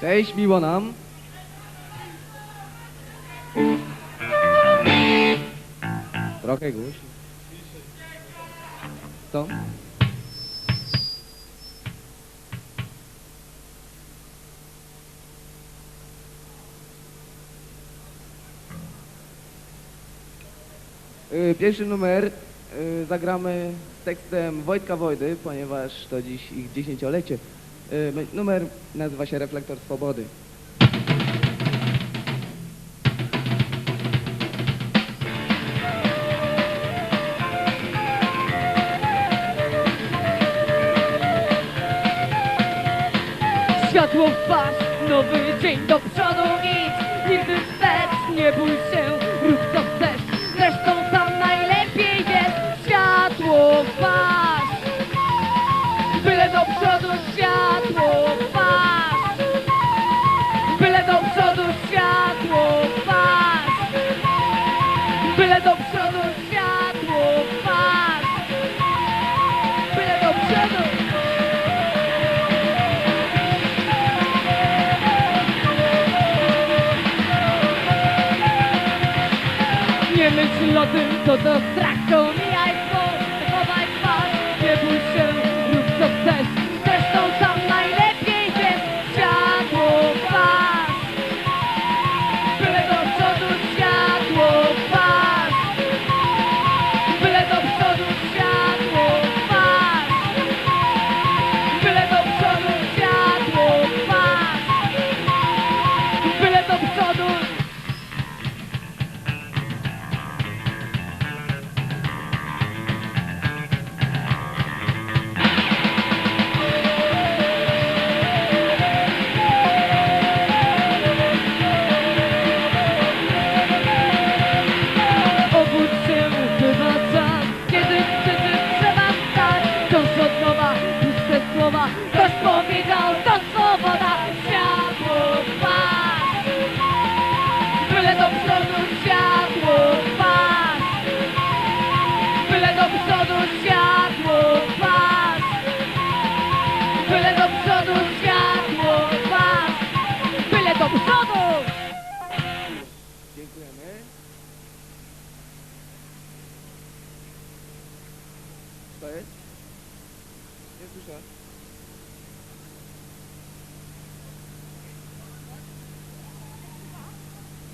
Cześć, miło nam. Trochę głośno. Co? Y, pierwszy numer y, zagramy z tekstem Wojtka Wojdy, ponieważ to dziś ich dziesięciolecie. Y, numer nazywa się Reflektor Swobody. Światło w nowy dzień do przodu. do przodu światło pas. Byle do przodu światło pas. Byle do przodu światło pas. Byle do przodu. Nie myśl o tym, co to strach to s odnova, puste slova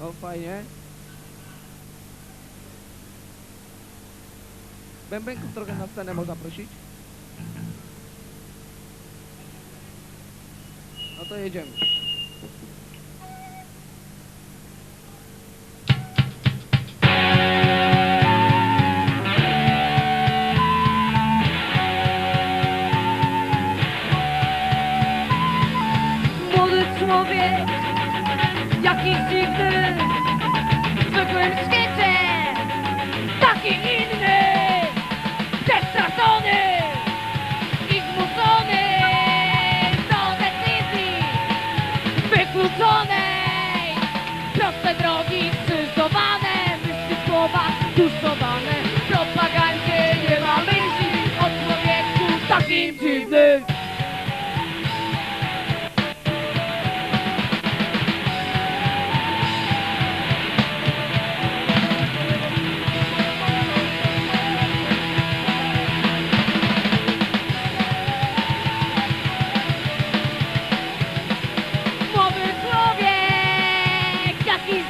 No fajnie. Bębenków trochę na scenę można prosić. No to jedziemy. deep, deep człowiek, jaki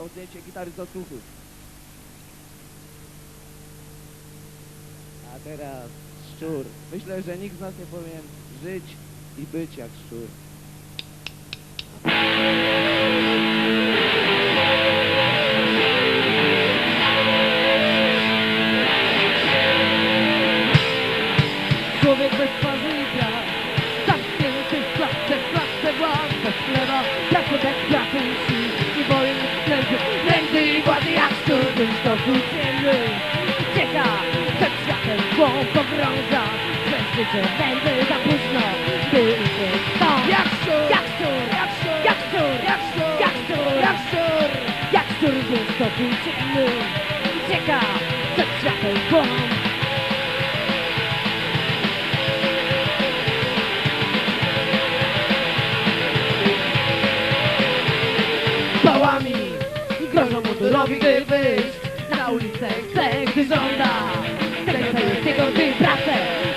o gitary z odsłuchów. A teraz szczur. Myślę, że nikt z nas nie powinien żyć i być jak szczur. nogi, gdy wyjść na ulicę chcę, gdy żąda. Chcę,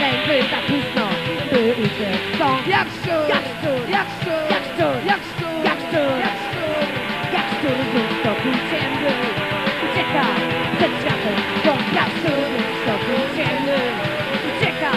Węgry za późno, by uciec stąd Jak szczur, jak szczur, jak szczur, jak szczur, jak szczur, jak szczur, jak szczur, jak szczur znów jak półciemny jak przed jak stąd Jak szczur znów do półciemny Ucieka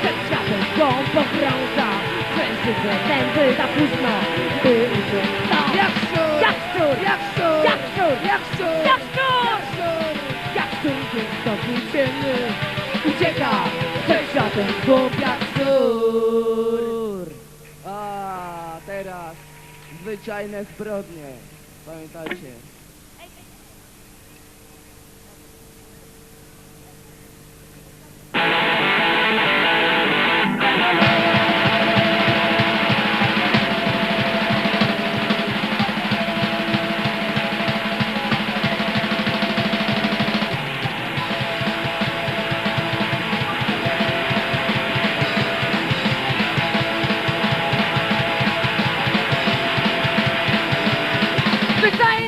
przed światem stąd jak mężczyznę jak za jak by jak stąd Jak szczur, jak szczur, jak szczur, jak szczur, jak szczur, jak szczur, jak szczur jak do jak Ucieka zwyczajne zbrodnie. Pamiętajcie. Suicide!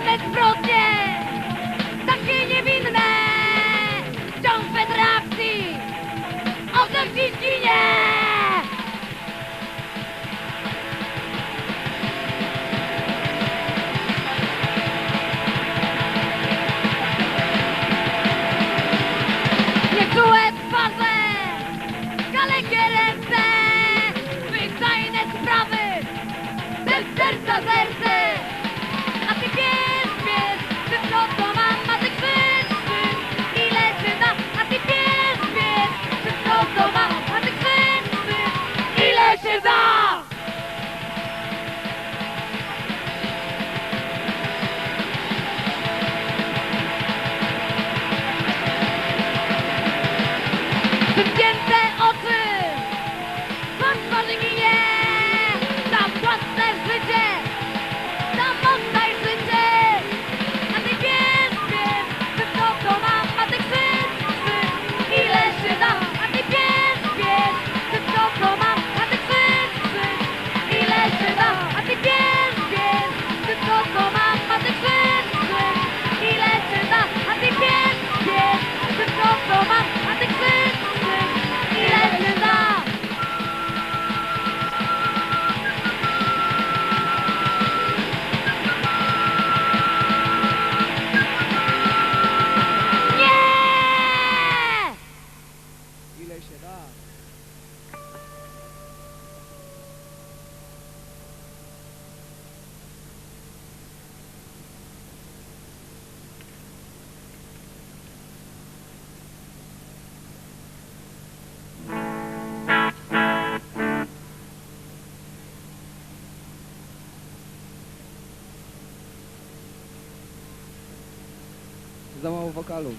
Za mało wokalu.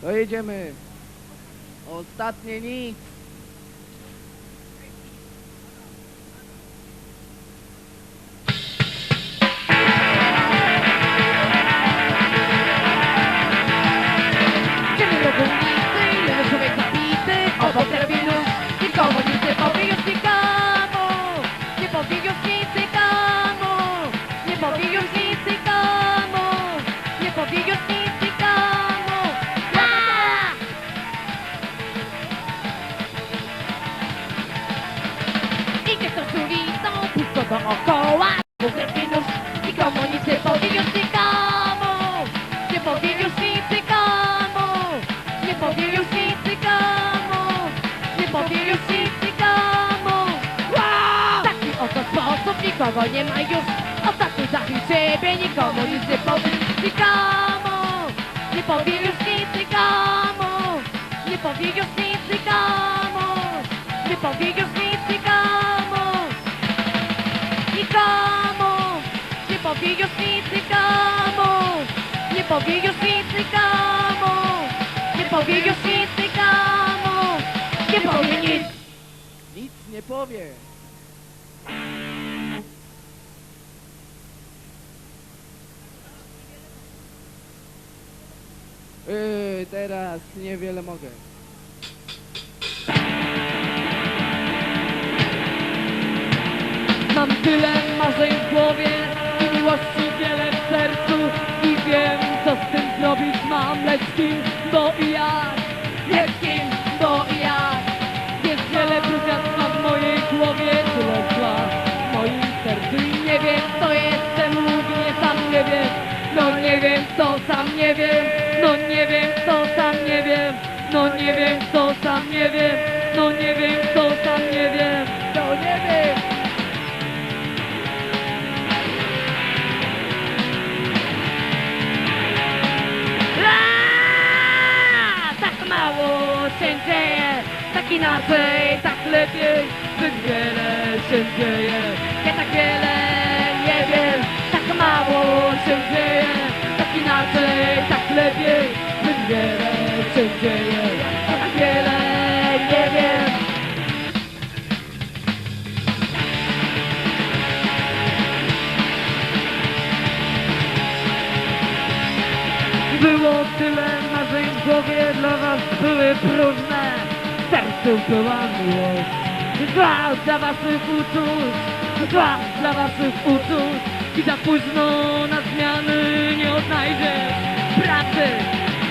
To jedziemy. Ostatnie nic. Powie już nic nikomu Nie powie już nic nikomu Nie powie już nic nikomu Nikomu Nie powie już nic nikomu Nie powie już nic nikomu Nie powie już nic nikomu Nie powie nic Nic nie powie. Yy, teraz niewiele mogę. Mam tyle marzeń w głowie miłości wiele w sercu I wiem co z tym zrobić mam, lecz kim, sam nie wiem No nie wiem co, sam nie wiem No nie wiem Aaa! Tak mało się dzieje, tak inaczej, tak lepiej, zbyt wiele się dzieje. Ja tak wiele nie wiem, tak mało się dzieje, tak inaczej, tak lepiej, zbyt wiele się dzieje. Dla was były próżne. Sercu była miłość. Dwa dla waszych uczuć. Dwa dla waszych uczuć. I za późno na zmiany nie odnajdziesz Pracy.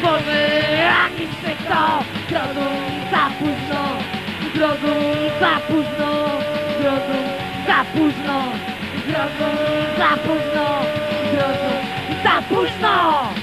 Boże, jakiś kto Zrozum za późno. Zrozum za późno. Zrozum za późno. Zrozum za późno. Zrozum za późno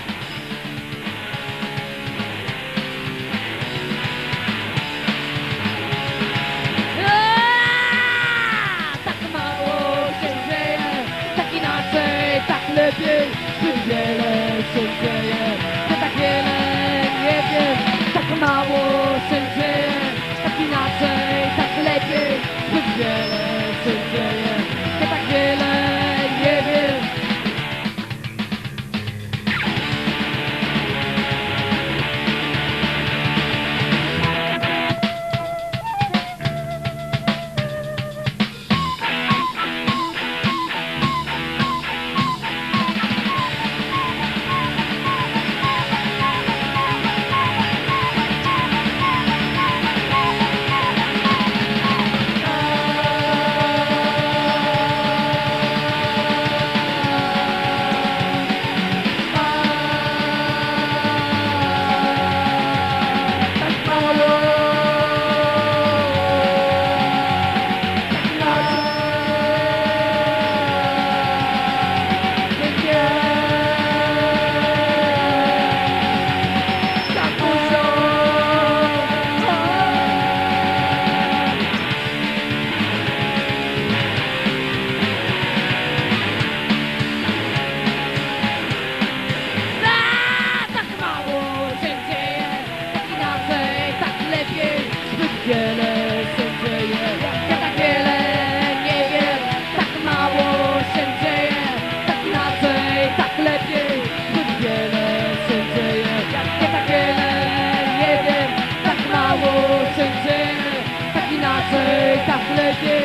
Hallelujah.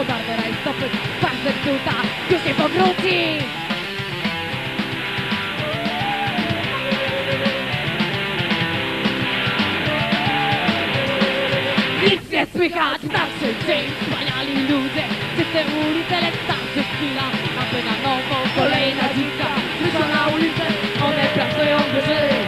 podarwera i stopy Bardzo ciuta, już nie powróci. Nic nie słychać w naszym dzień Wspaniali ludzie, czyste ulice Lecz starczy chwila, aby na nowo Kolejna dzika. wyszła na ulicę One pracują wyżej.